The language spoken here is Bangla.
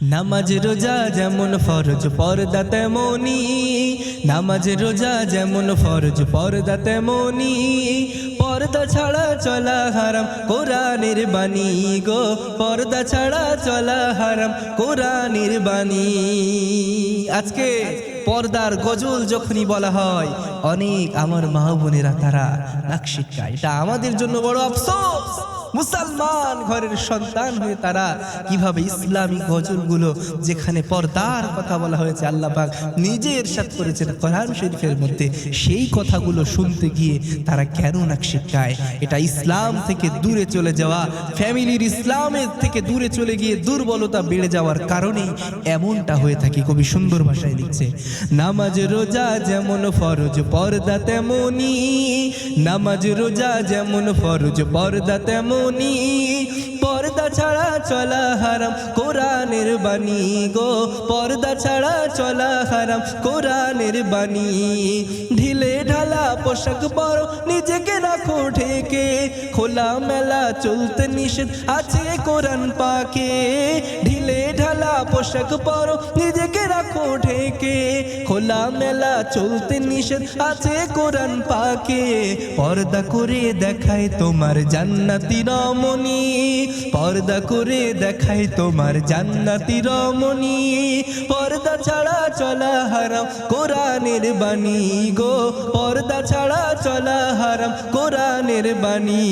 নামাজ রোজা যেমন ফরজ, পর্দা তেমনি। নামাজ রোজা যেমন ফরজ, পর্দা তেমনি। পর্দা ছাড়া চলা হারাম, কোরআনের বাণী গো। পর্দা ছাড়া চলা হারাম, কোরআনের বাণী। আজকে পর্দার গজল যখনই বলা হয়, অনেক আমার মা বোনেরা তারা নাকশিকা এটা আমাদের জন্য বড় আফসোস। মুসলমান ঘরের সন্তান হয়ে তারা কীভাবে ইসলামী গজলগুলো যেখানে পর্দার কথা বলা হয়েছে আল্লাহ পাক নিজে এরশাদ করেছেন কোরআন শরীফের মধ্যে, সেই কথাগুলো শুনতে গিয়ে তারা কেন না শিক্ষায় এটা ইসলাম থেকে দূরে চলে যাওয়া, ফ্যামিলির ইসলামের থেকে দূরে চলে গিয়ে দুর্বলতা বেড়ে যাওয়ার কারণেই এমনটা হয়ে থাকে, কবি সুন্দর ভাষায় লিখছে, নামাজ, রোজা যেমন ফরজ, পর্দা তেমনি, নামাজ, রোজা যেমন ফরজ, পর্দা তেমনি মুনি পর্দা ছাড়া চলা হারাম। কোরআনের বাণী গো, পর্দা ছাড়া চলা হারাম। কোরআনের বাণী, ঢিলে ঢালা পোশাক বড় নিজেকে রাখো ঢেকে। খোলা মেলা চলতে নিষেধ আছে কোরআন পাকে। ঢিলে ঢালা পোশাক পরো, নিজেকে রাখো ঢেকে। খোলা মেলা চলতে নিষেধ আছে কোরআন পাকে। পর্দা করে দেখায় তোমার জান্নাতি রমণী। পর্দা করে দেখাই তোমার জান্নাতি রমণী। পর্দা ছাড়া চলা হারাম, কোরআনের বাণী গো। পর্দা ছাড়া চলা হারাম, কোরআনের বাণী।